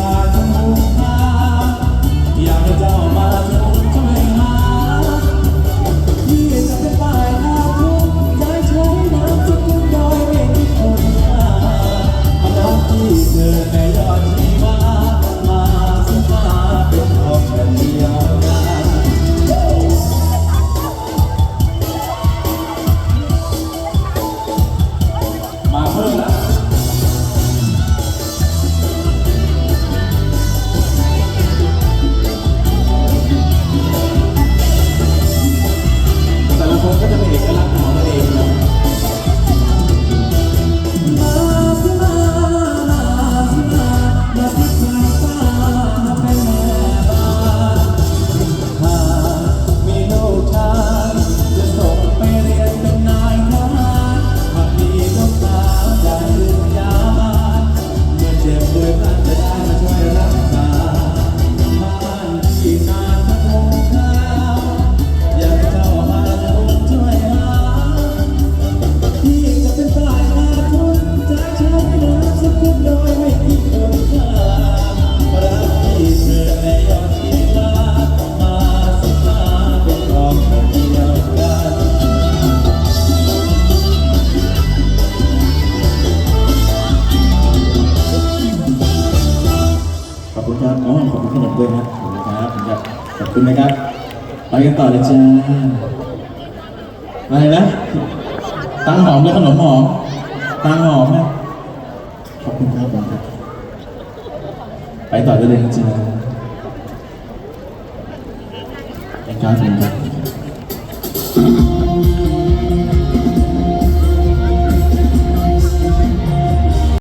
I don't know. ด้วยนะขอบคุณครับขอบคุณนะครับไปกันต่อเลยจ้าอะไรนะตังหอมและขนมหอมตังหอมนะขอบคุณครับผมครับไปต่อได้เลยจ้าเป็นการเป็นครับ